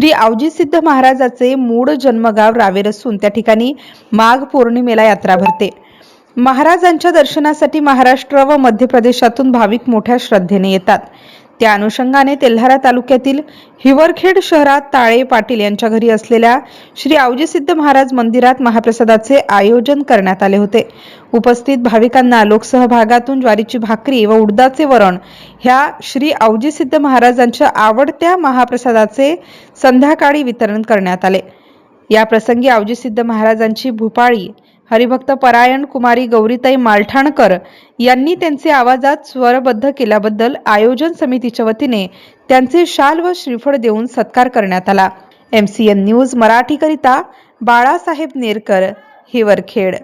श्री आवजीसिद्ध महाराजाचे मूळ जन्मगाव रावेर असून त्या ठिकाणी माघ पौर्णिमेला यात्रा भरते. महाराजांच्या दर्शनासाठी महाराष्ट्र व मध्य प्रदेशातून भाविक मोठ्या श्रद्धेने येतात. त्या अनुषंगाने तेल्हारा तालुक्यातील हिवरखेड शहरात ताळे पाटील यांच्या घरी असलेल्या श्री आवजीसिद्ध महाराज मंदिरात महाप्रसादाचे आयोजन करण्यात आले होते. उपस्थित भाविकांना लोकसहभागातून ज्वारीची भाकरी व उडदाचे वरण ह्या श्री आवजीसिद्ध महाराजांच्या आवडत्या महाप्रसादाचे संध्याकाळी वितरण करण्यात आले. या प्रसंगी आवजीसिद्ध महाराजांची भूपाळी हरिभक्त परायण कुमारी गौरीताई मालठाणकर यांनी त्यांचे आवाजात स्वरबद्ध केल्याबद्दल आयोजन समितीच्या वतीने त्यांचे शाल व श्रीफळ देऊन सत्कार करण्यात आला. एम सी एन न्यूज मराठीकरिता बाळासाहेब नेरकर हिवरखेड.